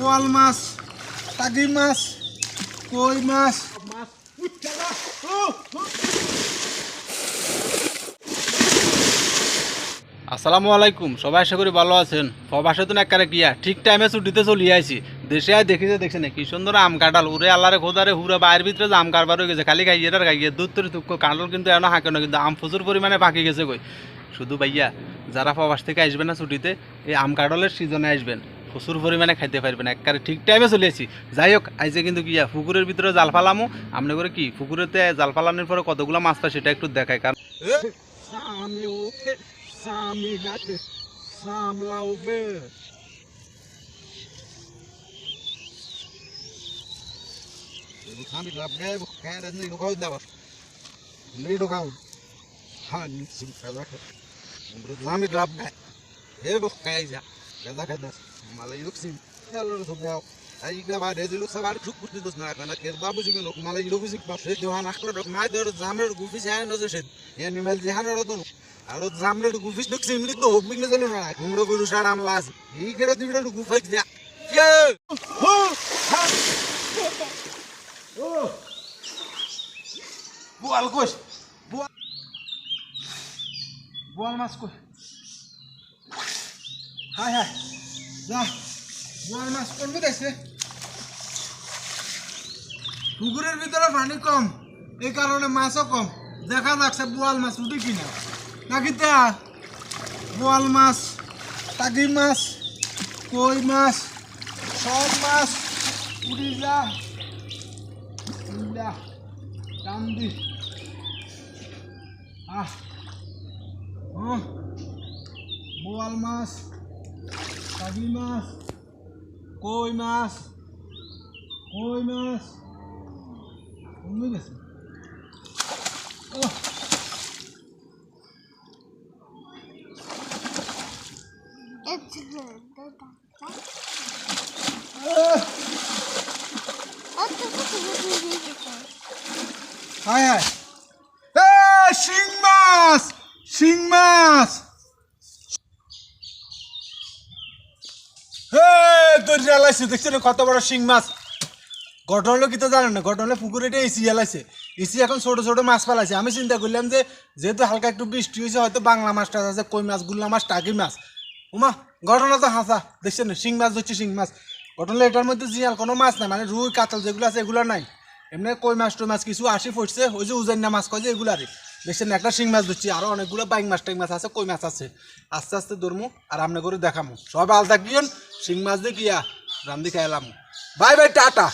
বোয়াল মাছ টাকি মাছ, কই মাছ? আসসালামু আলাইকুম, সবাই আশা করি ভালো আছেন। প্রবাসে তো একবারে কিয়া, ঠিক টাইমে ছুটিতে চলি আইছি। দেশে আয় দেখিছে দেখছে না, কি সুন্দর আম কাঁঠাল। উড়ে আল্লাহরে খোদারে হুরা বাইরের ভিতরে যে আম কারবার হয়ে গেছে, খালি খাইয়ে আর খাইয়ে, দুধ তরি তুক্ষ কাঁঠাল কিন্তু এখনও হাঁকে না, কিন্তু আম প্রচুর পরিমাণে পাকি গেছে কই। শুধু ভাইয়া, যারা প্রবাস থেকে আসবে না ছুটিতে, এই আম কাঁঠালের সিজনে আসবেন। প্রচুর পরিমাণে খাইতে পারবেন একবারে ঠিক টাইমে চলে আসি। যাই হোক আইসে কিন্তু কি পুকুরের ভিতরে জাল ফালামো। আপনি করে কি, পুকুরেতে জাল ফালানোর পরে কতগুলো মাছ পায় সেটা একটু দেখায় কারণ সামনে লাভ গায়ে খায় রাজনী ঢোকাও দাও নি ঢোকাও হ্যাঁ নিশ্চিত ফেলা সামনে লাভ গায়ে হে ঢোকাই যা গাদা গাদা মালাই লুকসিম হ্যালো ঢোকাও ay gaba de lu sabar chuk put dos na kana ker babu ji lo mala ilo fisik pa se johan akro dok mai dor zamre gufi sa no se ye ni mel ji hano do aro zamre gufi dok sim li to mig ne zene na kumro guru sharam las hi kero di ro gufi ja ye ho হাই হাই। যা বোয়াল মাছ করব দেখছে পুকুরের ভিতরে পানি কম, এই কারণে কম। দেখা যাচ্ছে বোয়াল মাছ উঠি কিনা। নাকি তা বোয়াল মাছ, টাকি মাছ, কই মাছ সব মাছ উড়ি যা আহ বোয়াল মাছ। টাকি মাছ কই মাছ কই মাছ কমে গেছে ওহ! আহ! হায় হায় এ শিং মাছ শিং মাছ হে তোর দেখছ না কত বড় শিং মাছ? ঘটনা হলো কি তো জানেন না, ঘটনা হলো এসি জ্বালাইছে। এসি এখন ছোট ছোট মাছ পালাইছে আমি চিন্তা করলাম যে, যেহেতু হালকা একটু বৃষ্টি হয়েছে, হয়তো বাংলা মাছ টাছ আছে, কই মাছ, গুল্লা মাছ, টাকি মাছ। উমা, ঘটনা তো হাসা, দেখছেন না, শিং মাছ ধরছে, শিং মাছ। ঘটনা এটার মধ্যে জিয়াল কোনো মাছ নাই মানে রুই, কাতল যেগুলো আছে, এগুলো নাই। এমনি কই মাছ টই মাছ, কিছু আসি পড়ছে ওই যে উজান্না মাছ কয় যে, এগুলারই। দেখছেন একটা শিং মাছ ধরছি আরও অনেকগুলো বাইং মাছ টাইং মাছ আছে, কই মাছ আছে? আস্তে আস্তে ধরমু আর আমনে করে দেখামু। সবাই আল থাকিয়েন শিং মাছ দিয়ে গিয়া রান্দি খাইলাম বাই বাই, টাটা।